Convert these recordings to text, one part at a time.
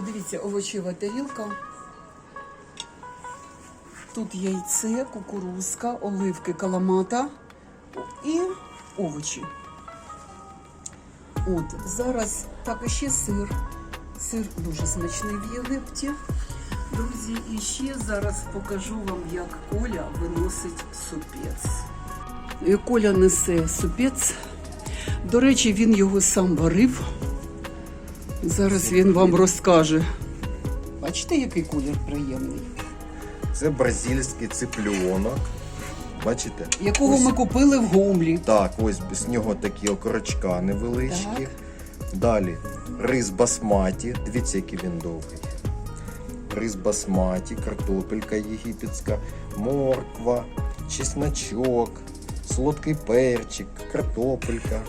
Подивіться, овочева тарілка. Тут яйце, кукурузка, оливки, каламата і овочі. От, зараз так, і ще сир. Сир дуже смачний в Єгипті. Друзі, і ще зараз покажу вам, як Коля виносить супець. Коля несе супець. До речі, він його сам варив. Зараз він вам розкаже. Бачите, який колір приємний? Це бразильський цыпленок. Бачите? Якого Ось- ми купили в Гомлі. Так, ось з нього такі окорочка невеличкі. Далі рис басматі. Дивіться, який він довгий. Рис басматі, картопелька єгипетська, морква, чесночок, солодкий перчик, картопелька.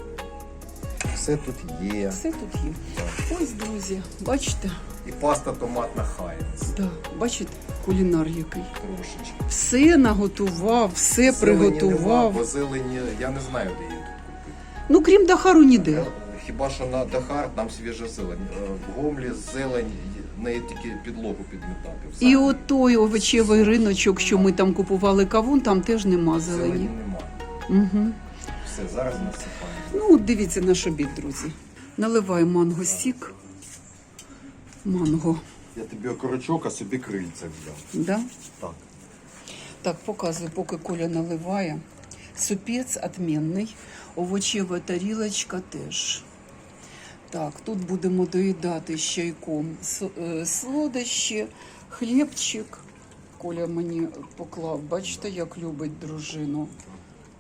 Все тут є. Все тут є. Так. Ось, друзі, бачите? І паста томатна хайнс. Да, бачите, кулінар який. Трошечки. Все наготував, все Зелені Нема, приготував. бо зелені, я не знаю, де її тут купити. Ну, крім Дахару, ніде. Хіба що на Дахар там свіжа зелень. Е, В Гомлі зелень, неї тільки підлогу підмітати. Все. І от той овочевий риночок, що ми там купували кавун, там теж нема зелені зелені. немає. Угу. Все, зараз насипаємо. Ну, от дивіться наш обід, друзі. Наливай манго сік. Манго. Я тобі окорочок, а собі крильця взяв. Да? Так. Так, показую, поки Коля наливає. Супець відмінний, овочева тарілочка теж. Так, тут будемо доїдати з чайком е, солодощі, хлібчик. Коля мені поклав, бачите, як любить дружину.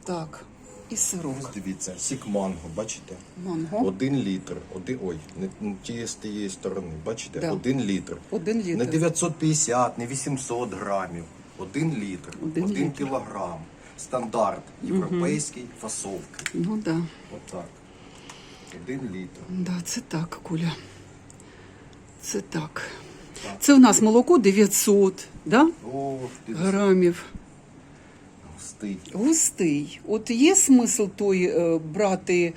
Так, і сирок. Ось дивіться, сік манго, бачите? Манго. Один літр. Один, ой, не, не тієї з тієї сторони. Бачите? Да. Один літр. Один Не 950, не 800 грамів. Один літр. Один Один, літр. кілограм. Стандарт. Європейський фасовки. Ну так. Да. Отак. Один літр. Да, це так, Коля. Це так. Так. Це у нас молоко 900, да? О, грамів. Густий. Густий. От є смисл той е, брати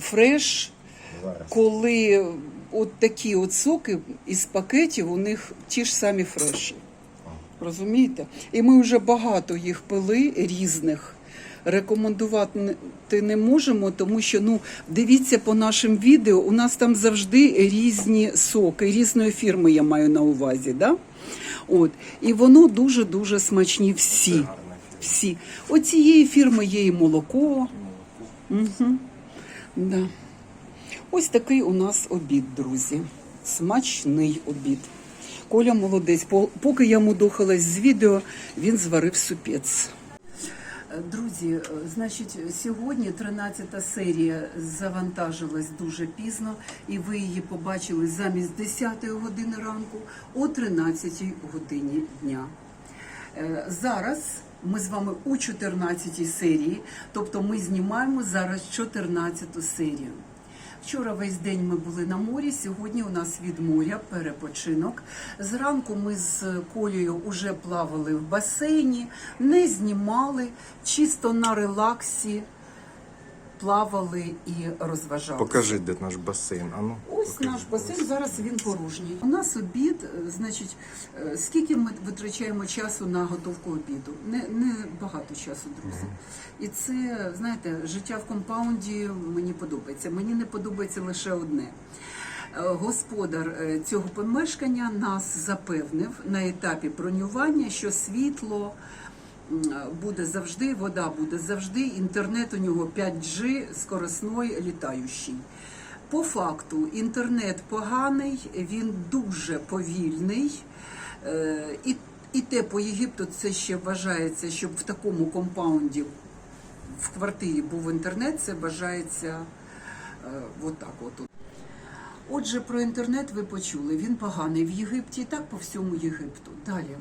фреш, Зараз. коли от такі от соки із пакетів у них ті ж самі фреші. Розумієте? І ми вже багато їх пили різних. Рекомендувати не можемо, тому що ну дивіться по нашим відео. У нас там завжди різні соки, різної фірми я маю на увазі. Да? От. І воно дуже дуже смачні всі. Всі. Оцієї фірми є і молоко. Угу. Да. Ось такий у нас обід, друзі. Смачний обід. Коля молодець. Поки я мудохалась з відео, він зварив супець. Друзі, е, значить, сьогодні 13 серія завантажилась дуже пізно, і ви її побачили замість 10 години ранку о 13 годині дня. Е, Зараз ми з вами у 14 серії, тобто ми знімаємо зараз 14 серію. Вчора весь день ми були на морі. Сьогодні у нас від моря перепочинок. Зранку ми з Колею вже плавали в басейні, не знімали, чисто на релаксі плавали і розважалися. Покажи, де наш басейн. Ану, Ось покажи. наш басейн, зараз він порожній. У нас обід, е, значить, е, скільки ми витрачаємо часу на готовку обіду? Не, не багато часу, друзі. І це, знаєте, життя в компаунді мені подобається. Мені не подобається лише одне. Е, Господар цього помешкання нас запевнив на етапі бронювання, що світло буде завжди, вода буде завжди, інтернет у нього 5G скоросний літаючий. По факту інтернет поганий, він дуже повільний. Е, І, і те по Єгипту це ще вважається, щоб в такому компаунді в квартирі був інтернет, це вважається е, отак от. Отже, про інтернет ви почули. Він поганий в Єгипті, і так по всьому Єгипту. Далі.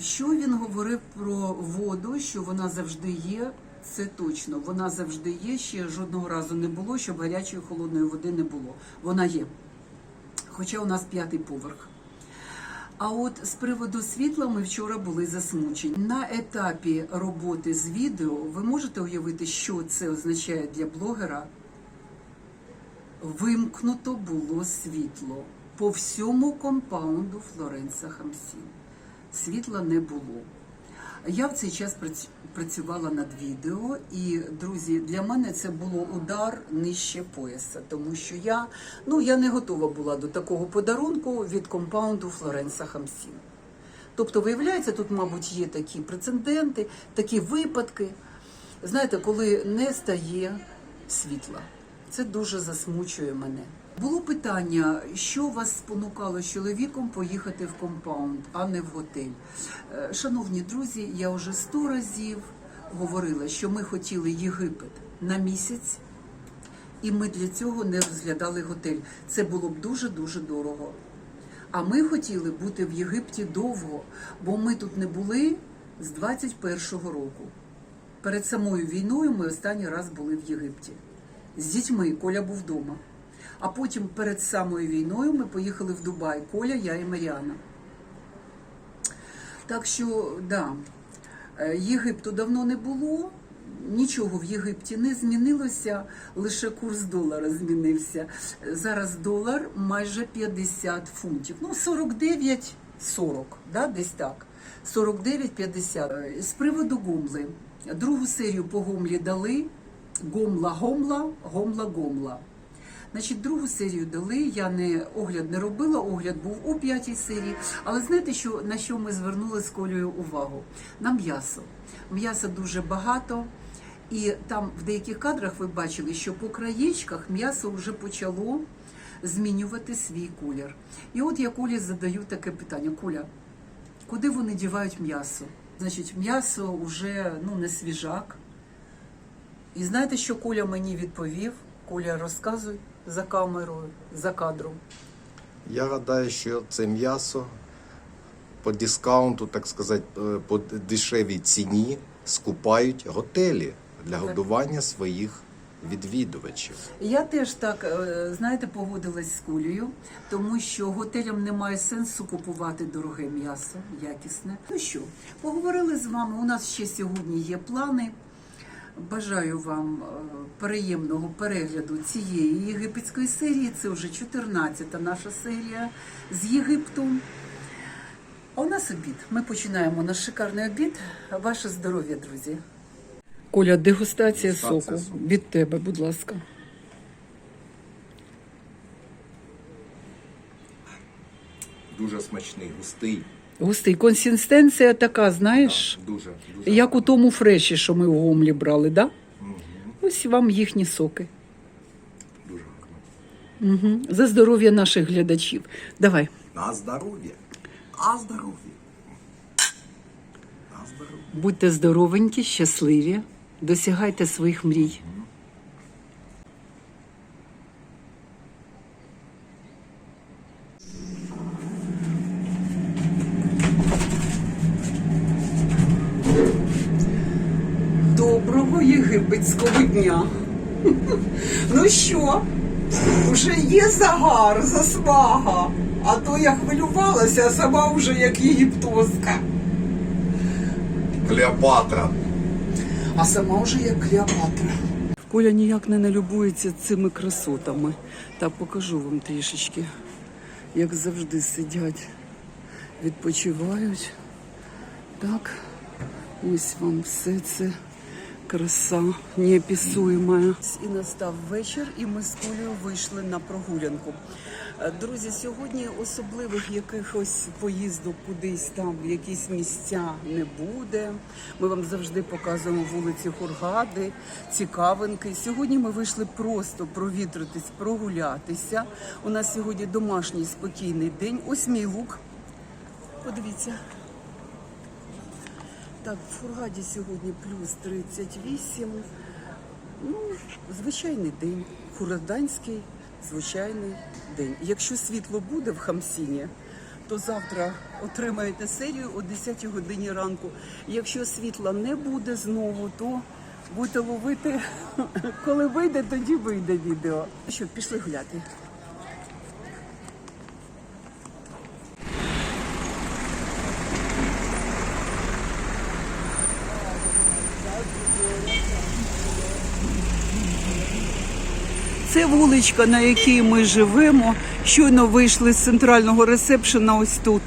Що він говорив про воду, що вона завжди є, це точно. Вона завжди є. Ще жодного разу не було, щоб гарячої холодної води не було. Вона є. Хоча у нас п'ятий поверх. А от з приводу світла ми вчора були засмучені. На етапі роботи з відео ви можете уявити, що це означає для блогера вимкнуто було світло по всьому компаунду Флоренса Хамсін. Світла не було. Я в цей час працювала над відео, і друзі, для мене це було удар нижче пояса, тому що я, ну, я не готова була до такого подарунку від компаунду Флоренса Хамсін. Тобто, виявляється, тут, мабуть, є такі прецеденти, такі випадки. Знаєте, коли не стає світла. Це дуже засмучує мене. Було питання, що вас спонукало з чоловіком поїхати в компаунд, а не в готель. Е, Шановні друзі, я вже сто разів говорила, що ми хотіли Єгипет на місяць, і ми для цього не розглядали готель. Це було б дуже дуже дорого. А ми хотіли бути в Єгипті довго, бо ми тут не були з 21-го року. Перед самою війною ми останній раз були в Єгипті. З дітьми Коля був вдома. А потім перед самою війною ми поїхали в Дубай. Коля, я і Маріана. Так що, да, е, Єгипту давно не було, нічого в Єгипті не змінилося, лише курс долара змінився. Зараз долар майже 50 фунтів. Ну, 49-40, да, десь так. 49-50. Е, З приводу Гомли. Другу серію по Гомлі дали. Гомла-Гомла, Гомла-Гомла. Значить, другу серію дали. Я не огляд не робила. Огляд був у п'ятій серії. Але знаєте, що на що ми звернули з колею увагу? На м'ясо. М'яса дуже багато. І там в деяких кадрах ви бачили, що по краєчках м'ясо вже почало змінювати свій колір. І от я Колі задаю таке питання: Коля, куди вони дівають м'ясо? Значить, м'ясо вже ну, не свіжак. І знаєте, що Коля мені відповів? Коля, розказуй за камерою, за кадром. Я гадаю, що це м'ясо по дискаунту, так сказати, е, по дешевій ціні скупають готелі для годування своїх відвідувачів. Я теж так, е, знаєте, погодилась з Колею, тому що готелям немає сенсу купувати дороге м'ясо, якісне. Ну що, поговорили з вами. У нас ще сьогодні є плани. Бажаю вам е, приємного перегляду цієї єгипетської серії. Це вже 14-та наша серія з Єгипту. А у нас обід. Ми починаємо наш шикарний обід. Ваше здоров'я, друзі. Коля, дегустація, соку. від тебе, будь ласка. Дуже смачний, густий. Густий, консистенція така, знаєш, Дуже, дуже як у тому фреші, що ми в гомлі брали, да? Ось вам їхні соки. дуже гарно. Угу. За здоров'я наших глядачів. Давай. На здоров'я. А здоров'я. На здоров'я. Будьте здоровенькі, щасливі, досягайте своїх мрій. Ну що, вже є загар, засмага, а то я хвилювалася, а сама вже як єгиптоска. Клеопатра. А сама вже як Клеопатра. Коля ніяк не налюбується цими красотами. Так покажу вам трішечки, як завжди сидять, відпочивають. Так, ось вам все це краса неописуема. І настав вечір, і ми з Колею вийшли на прогулянку. Е, Друзі, сьогодні особливих якихось поїздок кудись там, в якісь місця не буде. Ми вам завжди показуємо вулиці Хургади, цікавинки. Сьогодні ми вийшли просто провітритись, прогулятися. У нас сьогодні домашній спокійний день. Ось мій лук. Подивіться. Так, в Фургаді сьогодні плюс 38. Ну, звичайний день. Фургаданський звичайний день. Якщо світло буде в Хамсіні, то завтра отримаєте серію о 10 годині ранку. Якщо світла не буде знову, то будете ловити. Коли вийде, тоді вийде відео. Що, пішли гуляти. Це вуличка, на якій ми живемо. Щойно вийшли з центрального ресепшена ось тут.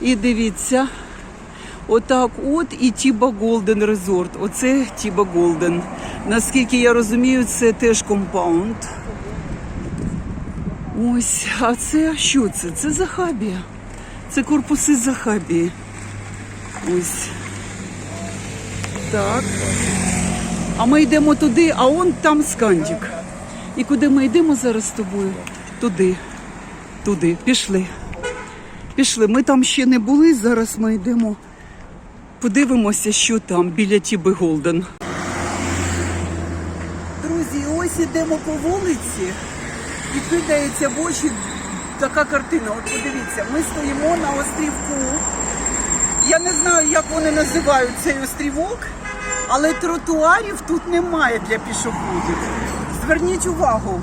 І дивіться, отак от і Тіба Голден Резорт. Оце Тіба Голден. Наскільки я розумію, це теж компаунд. Ось, а це що це? Це Захабія. Це корпуси Захабії. Ось. Так. А ми йдемо туди, а он там скандік. І куди ми йдемо зараз з тобою? Туди. Туди. Пішли. Пішли. Ми там ще не були. Зараз ми йдемо. Подивимося, що там біля Тіби Голден. Друзі, ось ідемо по вулиці і кидається в очі така картина. От подивіться, ми стоїмо на острівку. Я не знаю, як вони називають цей острівок, але тротуарів тут немає для пішоходів. Зверніть увагу,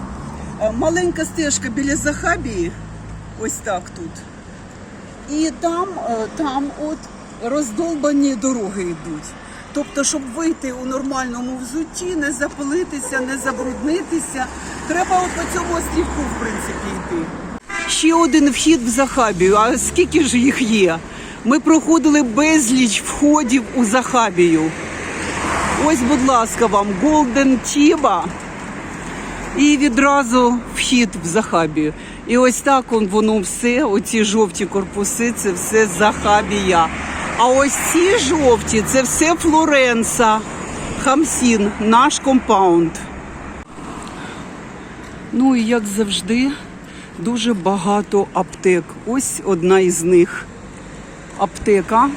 е, маленька стежка біля Захабії, ось так тут. І там, е, там от роздолбані дороги йдуть. Тобто, щоб вийти у нормальному взутті, не запилитися, не забруднитися, треба от по цьому острівку, в принципі, йти. Ще один вхід в Захабію. А скільки ж їх є? Ми проходили безліч входів у Захабію. Ось, будь ласка, вам Голден Тіба. І відразу вхід в Захабію. І ось так он, воно все, оці жовті корпуси, це все Захабія. А ось ці жовті це все Флоренса, Хамсін, наш компаунд. Ну і як завжди, дуже багато аптек. Ось одна із них аптека.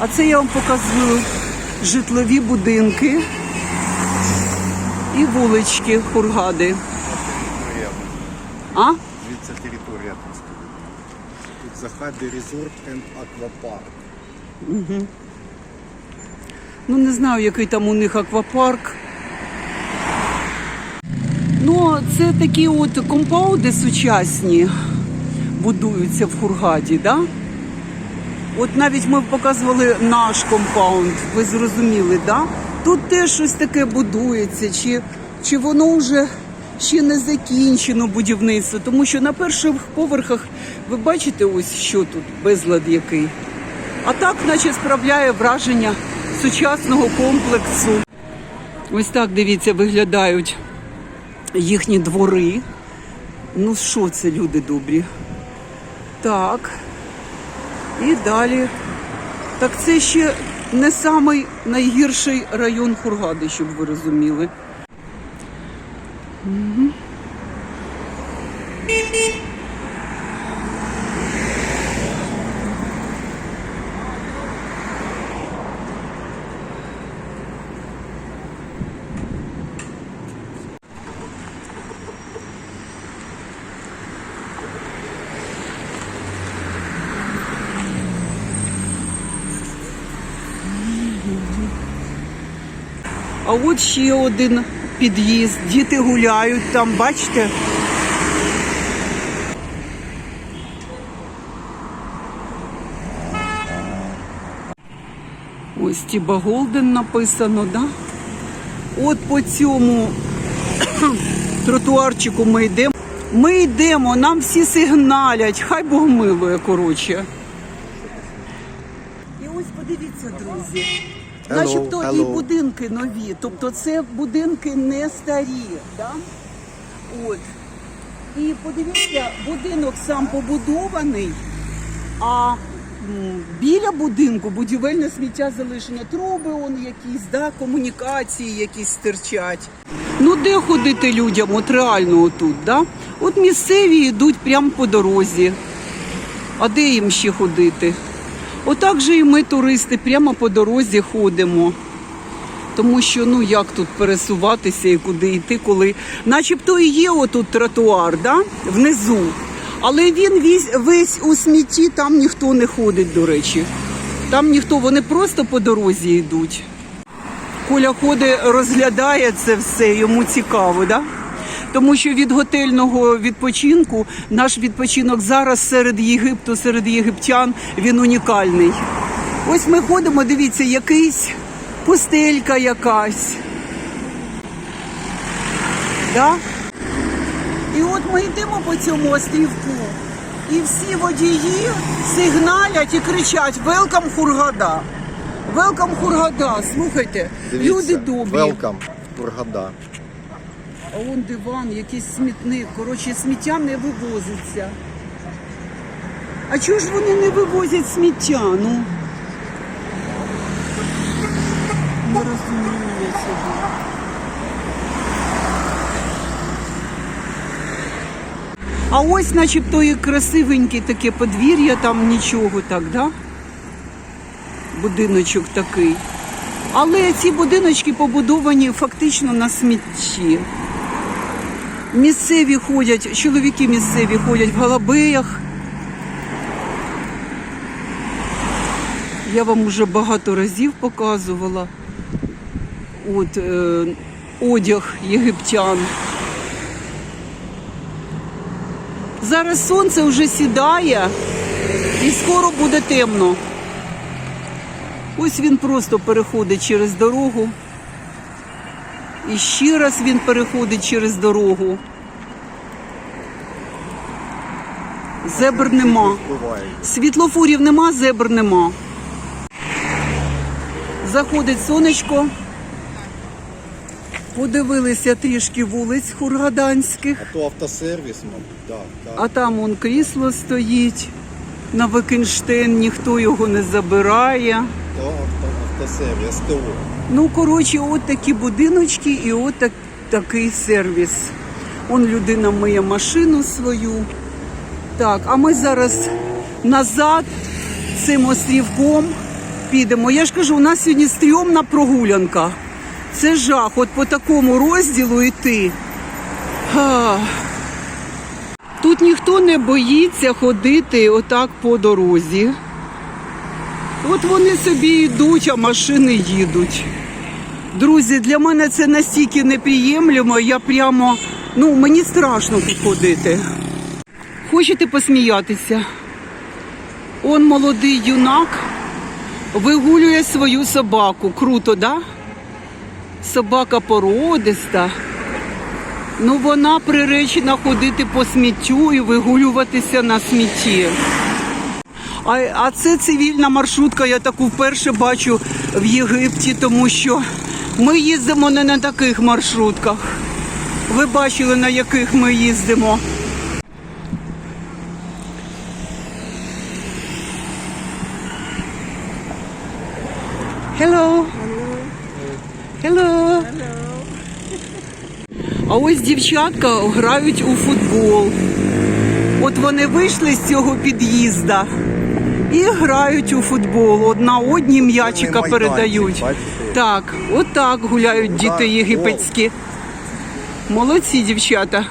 А це я вам показую житлові будинки і вулички Хургади. А? Звідси територія тут Тут Захабі Резорт енд Аквапарк. Ну, не знаю, який там у них аквапарк. Ну, це такі от компаунди сучасні будуються в Хургаді, да? От навіть ми показували наш компаунд, ви зрозуміли, да? Тут теж щось таке будується, чи, чи воно вже ще не закінчено будівництво, тому що на перших поверхах ви бачите ось що тут, безлад який. А так, наче справляє враження сучасного комплексу. Ось так, дивіться, виглядають їхні двори. Ну що це, люди добрі? Так. І далі. Так це ще не самий найгірший район Хургади, щоб ви розуміли. А от ще один під'їзд. Діти гуляють там, бачите? Ось Тіба Голден написано, да? От по цьому тротуарчику ми йдемо. Ми йдемо, нам всі сигналять, хай Бог милує, коротше. І ось подивіться, друзі. Hello, Начебто і будинки нові, тобто це будинки не старі. Да? От. І подивіться, будинок сам побудований, а біля будинку будівельне сміття залишено. Труби он якісь, да, комунікації якісь стирчать. Ну де ходити людям? От реально отут, да? От місцеві йдуть прямо по дорозі. А де їм ще ходити? Отак же і ми, туристи, прямо по дорозі ходимо. Тому що ну як тут пересуватися і куди йти, коли начебто і є отут тротуар, да? внизу. Але він весь, весь у смітті, там ніхто не ходить, до речі. Там ніхто, вони просто по дорозі йдуть. Коля ходить, розглядає це все, йому цікаво, да? Тому що від готельного відпочинку наш відпочинок зараз серед Єгипту, серед єгиптян, він унікальний. Ось ми ходимо, дивіться, якийсь пустелька якась. Да? І от ми йдемо по цьому острівку, і всі водії сигналять і кричать Велкам Хургада. Велкам Хургада. Слухайте, люди добрі. Велкам, Кургада. А он диван, якийсь смітник. Коротше, сміття не вивозиться. А чого ж вони не вивозять сміття? Ну? Не розумію я собі. А ось начебто і красивеньке таке подвір'я, там нічого так, да? Будиночок такий. Але ці будиночки побудовані фактично на смітті. Місцеві ходять, чоловіки місцеві ходять в галабеях. Я вам вже багато разів показувала. От е, одяг єгиптян. Зараз сонце вже сідає і скоро буде темно. Ось він просто переходить через дорогу. І ще раз він переходить через дорогу. Зебр нема. Буває. Світлофорів нема, зебр нема. Заходить сонечко. Подивилися трішки вулиць хургаданських. А то автосервіс, мабуть, так. так. А там он крісло стоїть на Викенштейн, ніхто його не забирає. То авто, автосервіс, СТО. Ну, коротше, от такі будиночки і от так, такий сервіс. Он людина миє машину свою. Так, а ми зараз назад цим острівком підемо. Я ж кажу, у нас сьогодні стрьомна прогулянка. Це жах, от по такому розділу йти. Ах. Тут ніхто не боїться ходити отак по дорозі. От вони собі йдуть, а машини їдуть. Друзі, для мене це настільки неприємлемо, я прямо, ну, мені страшно тут ходити. Хочете посміятися? Он молодий юнак вигулює свою собаку. Круто, да? Собака породиста. Ну, вона приречена ходити по сміттю і вигулюватися на смітті. А, а це цивільна маршрутка, я таку вперше бачу в Єгипті, тому що ми їздимо не на таких маршрутках. Ви бачили, на яких ми їздимо. Hello. Hello. А ось дівчатка грають у футбол. От вони вийшли з цього під'їзда і грають у футбол. Одна одній м'ячика передають. Так, отак гуляють діти єгипетські. Молодці дівчата.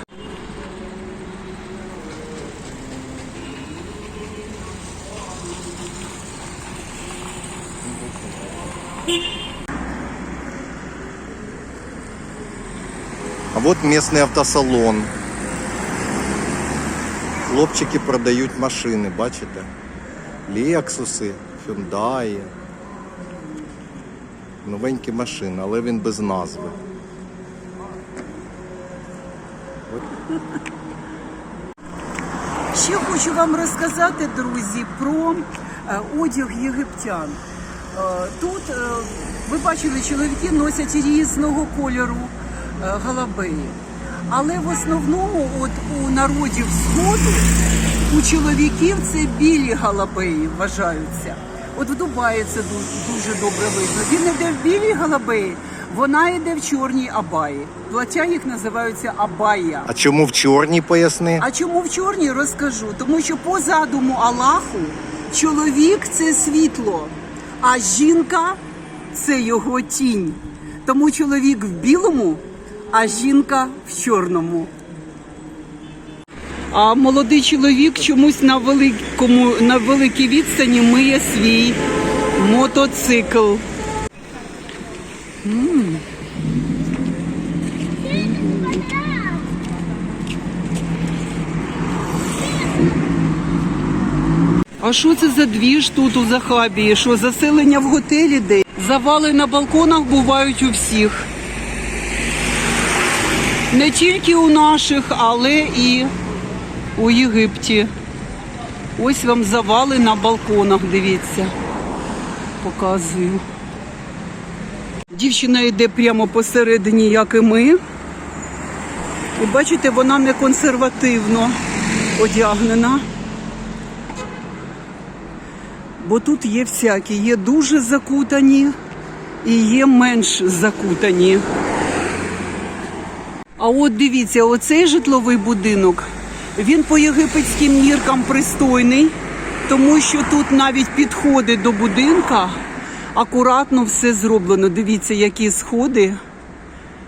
А вот местный автосалон. Хлопчики продають машини, бачите? Лексуси, Hyundai. Новенькі машини, але він без назви. Ще хочу вам розказати, друзі, про е, одяг єгиптян. Е, Тут е, ви бачили, чоловіки носять різного кольору галабеї. Але в основному, от у народів Сходу, у чоловіків це білі галабеї вважаються. От в Дубаї це ду- дуже добре видно. Він іде в білій галабеї, вона йде в чорній абаї. Плаття їх називаються абая. А чому в чорній поясни? А чому в чорній розкажу? Тому що по задуму Аллаху чоловік це світло, а жінка це його тінь. Тому чоловік в білому, а жінка в чорному. А молодий чоловік чомусь на великому на великій відстані миє свій мотоцикл. А що це за двіж тут у Захабії? Що заселення в готелі де? Завали на балконах бувають у всіх. Не тільки у наших, але і у Єгипті. Ось вам завали на балконах, дивіться. Показую. Дівчина йде прямо посередині, як і ми. І бачите, вона не консервативно одягнена. Бо тут є всякі, є дуже закутані і є менш закутані. А от дивіться, оцей житловий будинок, він по єгипетським міркам пристойний, тому що тут навіть підходи до будинка акуратно все зроблено. Дивіться, які сходи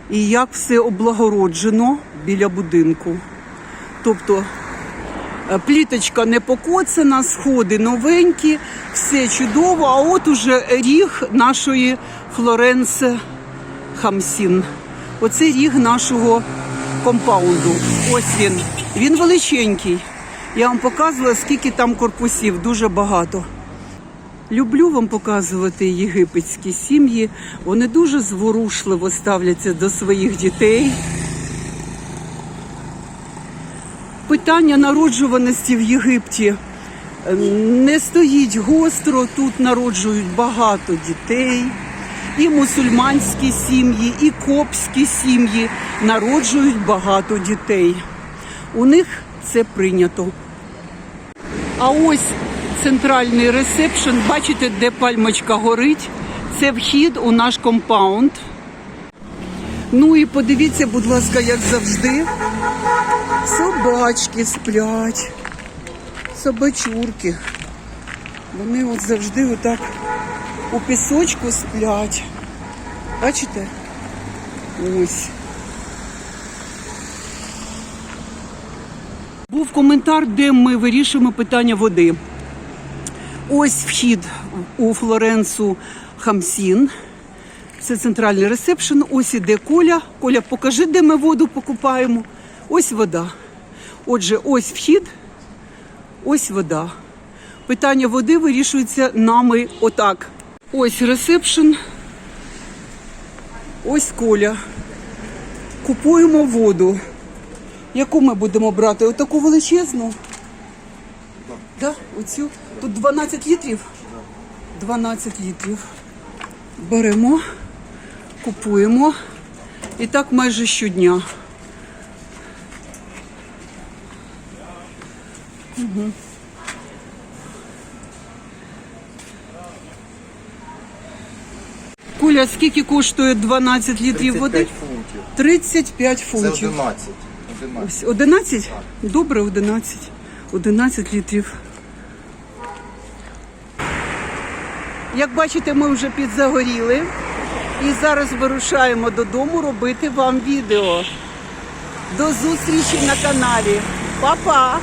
і як все облагороджено біля будинку. Тобто е, пліточка не покоцана, сходи новенькі, все чудово. А от уже ріг нашої Флоренце Хамсін. Оце ріг нашого компаунду. Ось він. Він величенький. Я вам показувала, скільки там корпусів, дуже багато. Люблю вам показувати єгипетські сім'ї. Вони дуже зворушливо ставляться до своїх дітей. Питання народжуваності в Єгипті е, не стоїть гостро. Тут народжують багато дітей. І мусульманські сім'ї, і копські сім'ї народжують багато дітей. У них це прийнято. А ось центральний ресепшн. Бачите, де пальмочка горить. Це вхід у наш компаунд. Ну і подивіться, будь ласка, як завжди. Собачки сплять. Собачурки. Вони от завжди отак у пісочку сплять. Бачите? Ось. Коментар, де ми вирішуємо питання води. Ось вхід у Флоренцу Хамсін. Це центральний ресепшн. Ось іде Коля. Коля, покажи, де ми воду покупаємо. Ось вода. Отже, ось вхід, ось вода. Питання води вирішується нами отак. Ось ресепшн. Ось Коля. Купуємо воду. Яку ми будемо брати? Отаку величезну? Да. Оцю. Тут 12 літрів? 12 літрів. Беремо, купуємо. І так майже щодня. Коля, скільки коштує 12 літрів води? 35 фунтів. 35 фунтів. 11. 11. Ось 11? Добре, 11. 11 літрів. Як бачите, ми вже підзагоріли і зараз вирушаємо додому робити вам відео. До зустрічі на каналі. Па-па!